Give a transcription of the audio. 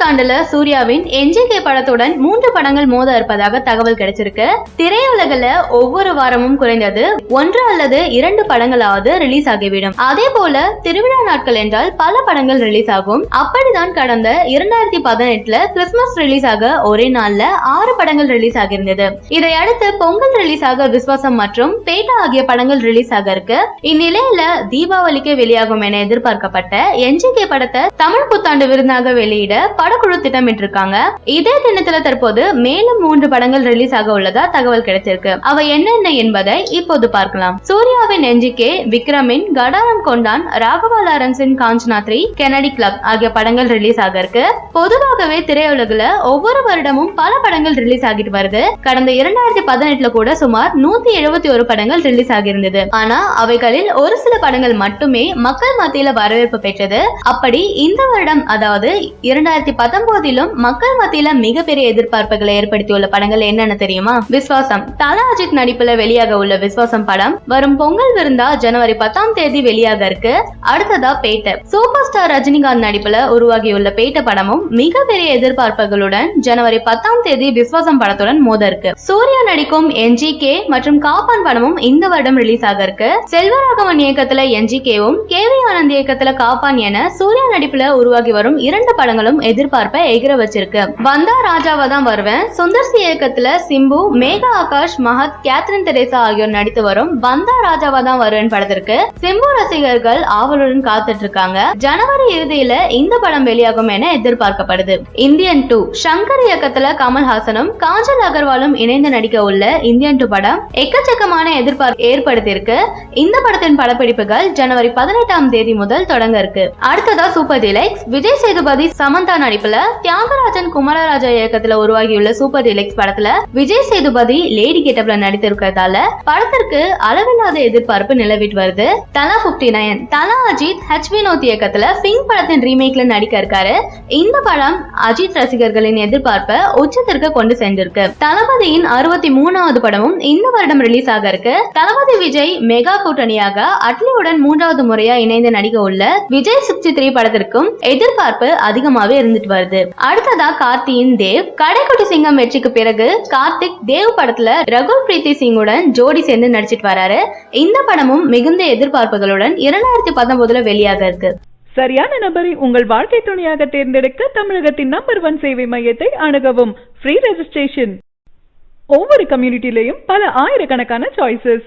புத்தாண்டுல சூர்யாவின் என்ஜிகே படத்துடன் மூன்று படங்கள் மோத இருப்பதாக தகவல் கிடைச்சிருக்கு. திரையுலகில் ஒவ்வொரு வாரமும் குறைந்தது ஒன்று அல்லது இரண்டு படங்களாவது ரிலீஸ் ஆகிவிடும். அதே போல திருவிழா நாட்கள் என்றால் பல படங்கள் ரிலீஸ் ஆகும். அப்படிதான் கடந்த இரண்டாயிரத்தி பதினெட்டுல கிறிஸ்துமஸ் ரிலீஸ் ஆக ஒரே நாள்ல ஆறு படங்கள் ரிலீஸ் ஆகியிருந்தது. இதையடுத்து பொங்கல் ரிலீஸ் ஆக விஸ்வாசம் மற்றும் பே ஆகிய படங்கள் ரிலீஸ் ஆக இருக்கு. இந்நிலையில தீபாவளிக்கு வெளியாகும் என எதிர்பார்க்கப்பட்ட என்ஜிகே படத்தை தமிழ் புத்தாண்டு விருந்தாக வெளியிட படக்குழு திட்டமிட்டு இருக்காங்க இதே தினத்துல தற்போது மேலும் மூன்று படங்கள் ரிலீஸ் ஆக உள்ளதா தகவல் கிடைச்சிருக்கு. அவை என்னென்ன என்பதை இப்போது பார்க்கலாம். சூர்யாவின் என்ஜிகே விக்ரமின் கடாரம் கொண்டான் ராகவா லாரன்ஸின் காஞ்சனா த்ரீ கெனடி கிளப் ஆகிய படங்கள் ரிலீஸ் ஆக இருக்கு. பொதுவாகவே திரையுலகில் ஒவ்வொரு வருடமும் பல படங்கள் ரிலீஸ் ஆகிட்டு வருது. கடந்த இரண்டாயிரத்தி பதினெட்டுல கூட சுமார் நூத்தி எழுபத்தி ஒரு படங்கள் ரிலீஸ் ஆகியிருந்தது. ஆனா அவைகளில் ஒரு சில படங்கள் மட்டுமே மக்கள் மத்தியில வரவேற்பு பெற்றது. அப்படி இந்த வருடம் அதாவது இரண்டாயிரத்தி பத்தொன்பதிலும் மக்கள் மத்தியில மிகப்பெரிய எதிர்பார்ப்புகளை ஏற்படுத்தியுள்ள படங்கள் என்னென்ன தெரியுமா? விஸ்வாசம். தலா அஜித் நடிப்புல வெளியாக உள்ள விஸ்வாசம் படம் வரும் பொங்கல் விருந்தா ஜனவரி பத்தாம் தேதி வெளியாக இருக்கு. அடுத்ததா பேட்ட. சூப்பர் ஸ்டார் ரஜினிகாந்த் நடிப்புல உருவாகியுள்ள பேட்ட படமும் மிகப்பெரிய எதிர்பார்ப்புகளுடன் ஜனவரி பத்தாம் தேதி விஸ்வாசம் படத்துடன் மோத இருக்கு சூர்யா நடிக்கும் என்ஜிகே மற்றும் காப்பான் படமும் இந்த இந்த வருடம் ரிலீஸ் ஆக இருக்கு செல்வராகவன் இயக்கத்துல என்ஜி கேவும் கேவி ஆனந்த் இயக்கத்துல காப்பான் என சூர்யா நடிப்புல உருவாகி வரும் இரண்டு படங்களும் எதிர்பார்ப்பை எகிர வச்சிருக்கு. வந்தா ராஜாவா தான் வருவேன். சுந்தர் சி இயக்கத்துல சிம்பு மேகா ஆகாஷ் மஹத் கேத்ரின் தெரேசா ஆகியோர் நடித்து வரும் வந்தா ராஜாவா தான் வருவேன் படத்திற்கு. சிம்பு ரசிகர்கள் ஆவலுடன் காத்துட்டு இருக்காங்க ஜனவரி இறுதியில இந்த படம் வெளியாகும் என எதிர்பார்க்கப்படுது. இந்தியன் டூ சங்கர் இயக்கத்துல கமல்ஹாசனும் காஜல் அகர்வாலும் இணைந்து நடிக்க உள்ள இந்தியன் டூ படம் எக்கச்சக்கமான எதிர்பார்ப்பு ஏற்படுத்தியிருக்கு. இந்த படத்தின் படப்பிடிப்புகள் ஜனவரி பதினெட்டாம் தேதி முதல் தொடங்க இருக்கு. அடுத்ததா சூப்பர் டிலெக்ஸ். விஜய் சேதுபதி சமந்தா நடிப்புல தியாகராஜன் குமாரராஜா இயக்கத்துல உருவாகியுள்ள சூப்பர் டிலெக்ஸ் படத்துல விஜய் சேதுபதி லேடி கெட்டப்ல நடித்திருக்கிறதால படத்திற்கு அளவில்லாத எதிர்பார்ப்பு நிலவிட்டு வருது. தலா பிப்டி நைன் தலா அஜித் ஹச் வினோத் இயக்கத்துல பிங்க் படத்தின் ரீமேக்ல நடிக்க இருக்காரு. இந்த படம் அஜித் ரசிகர்களின் எதிர்பார்ப்பை உச்சத்திற்கு கொண்டு சென்றிருக்கு. தளபதியின் அறுபத்தி மூணாவது படமும் இந்த வருடம் ரிலீஸ் ஆக இருக்கு. தளபதி விஜய் மெகா கூட்டணியாக அட்லியுடன் மூன்றாவது முறையா இணைந்து நடிக்க உள்ள விஜய் சிக்ஸ்டி த்ரீ படத்திற்கும் எதிர்பார்ப்பு அதிகமாவே இருந்துட்டு வருது. அடுத்ததா கார்த்தியின் தேவ். கடைக்குட்டி சிங்கம் வெற்றிக்கு பிறகு கார்த்திக் தேவ் படத்துல ரகுல் பிரீத்தி சிங்குடன் ஜோடி சேர்ந்து நடிச்சிட்டு வராரு. இந்த படமும் மிகுந்த எதிர்பார்ப்புகளுடன் இரண்டாயிரத்தி பத்தொன்பதுல வெளியாக இருக்கு. சரியான நபரை உங்கள் வாழ்க்கை துணையாக தேர்ந்தெடுக்க தமிழகத்தின் நம்பர் ஒன் சேவை மையத்தை அணுகவும். ஃப்ரீ ரெஜிஸ்ட்ரேஷன் ஒவ்வொரு கம்யூனிட்டிலையும் பல ஆயிரக்கணக்கான சாய்ஸஸ்